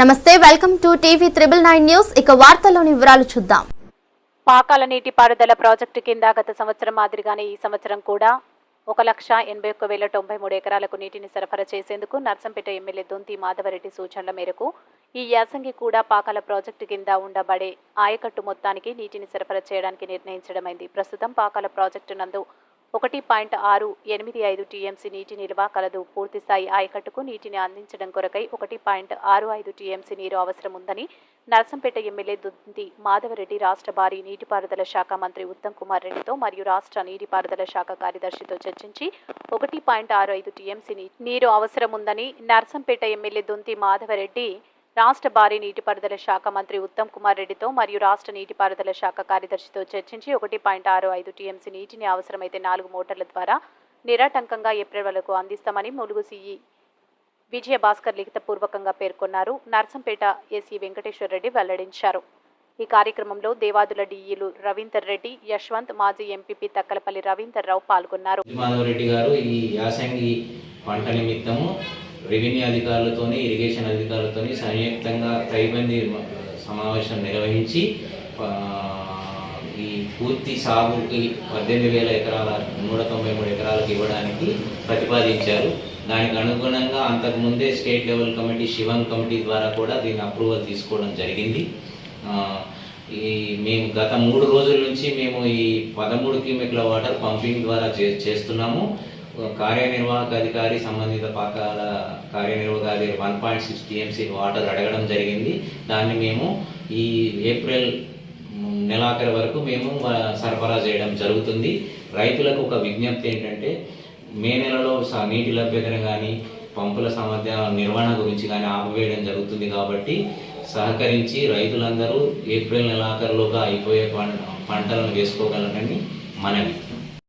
నమస్తే welcome to TV triple nine news. ఇక వార్తల్లోని వివరాలు చూద్దాం. పాకాల నీటిపారుదల ప్రాజెక్టు కింద గత సంవత్సరం మాదిరిగానే ఈ సంవత్సరం కూడా ఒక లక్ష ఎనభై ఒక్క వేల తొంభై మూడు ఎకరాలకు నీటిని సరఫరా చేసేందుకు నర్సంపేట ఎమ్మెల్యే దొంతి మాధవరెడ్డి సూచనల మేరకు ఈ యాసంగి కూడా పాకాల ప్రాజెక్టు కింద ఉండబడే ఆయకట్టు మొత్తానికి నీటిని సరఫరా చేయడానికి నిర్ణయించడమైంది. ప్రస్తుతం పాకాల ప్రాజెక్టు నందు ఒకటి పాయింట్ ఆరు ఎనిమిది ఐదు టీఎంసీ నీటి నిల్వ కలదు. పూర్తిస్థాయి ఆయకట్టుకు నీటిని అందించడం కొరకై ఒకటి పాయింట్ ఆరు ఐదు టీఎంసీ నీరు అవసరం ఉందని నర్సంపేట ఎమ్మెల్యే దుద్ది మాధవరెడ్డి రాష్ట్ర భారీ నీటిపారుదల శాఖ మంత్రి ఉత్తమ్ కుమార్ రెడ్డితో మరియు రాష్ట్ర నీటిపారుదల శాఖ కార్యదర్శితో చర్చించి ఒకటి పాయింట్ ఆరు ఐదు టీఎంసీ నీరు అవసరం ఉందని నర్సంపేట ఎమ్మెల్యే దుంతి మాధవరెడ్డి రాష్ట్ర భారీ నీటిపారుదల శాఖ మంత్రి ఉత్తమ్ కుమార్ రెడ్డితో మరియు రాష్ట్ర నీటిపారుదల శాఖ కార్యదర్శితో చర్చించి ఒకటి పాయింట్ ఆరు ఐదు టీఎంసీ నీటిని అవసరమైతే నాలుగు మోటార్ల ద్వారా నిరాటంకంగా ఏప్రిల్ వరకు అందిస్తామని ములుగు సీఈ విజయ భాస్కర్ లిఖితపూర్వకంగా పేర్కొన్నారు. నర్సంపేట ఎస్ఈ వెంకటేశ్వర రెడ్డి వెల్లడించారు. ఈ కార్యక్రమంలో దేవాదుల డిఈలు రవీందర్ రెడ్డి యశ్వంత్ మాజీ ఎంపీపీ తక్కలపల్లి రవీందర్ రావు పాల్గొన్నారు. మాధవరెడ్డి గారు ఈ యాసంగి పంట నిమిత్తము రెవెన్యూ అధికారులతోని ఇరిగేషన్ అధికారులతోని సంయుక్తంగా తైబంది సమావేశం నిర్వహించి ఈ పూర్తి సాగుకి పద్దెనిమిది వేల ఎకరాల నూట తొంభై మూడు ఎకరాలకు ఇవ్వడానికి ప్రతిపాదించారు. దానికి అనుగుణంగా అంతకుముందే state level committee Shivan committee ద్వారా కూడా దీన్ని అప్రూవల్ తీసుకోవడం జరిగింది. ఈ మేము గత మూడు రోజుల నుంచి మేము ఈ పదమూడు క్యూమెక్ల వాటర్ పంపింగ్ ద్వారా చే- చేస్తున్నాము. కార్యనిర్వాహక అధికారి సంబంధిత పాకాల కార్యనిర్వాహక అధికారి one point six TMC water అడగడం జరిగింది. దాన్ని మేము ఈ ఏప్రిల్ నెలాఖరు వరకు మేము సరఫరా చేయడం జరుగుతుంది. రైతులకు ఒక విజ్ఞప్తి ఏంటంటే మే నెలలో స- నీటి లభ్యతను కానీ పంపుల సామర్థ్య నిర్వహణ గురించి కానీ ఆపివేయడం జరుగుతుంది కాబట్టి సహకరించి రైతులందరూ ఏప్రిల్ నెలాఖరులోగా అయిపోయే పంటలను వేసుకోగలరని మనవి.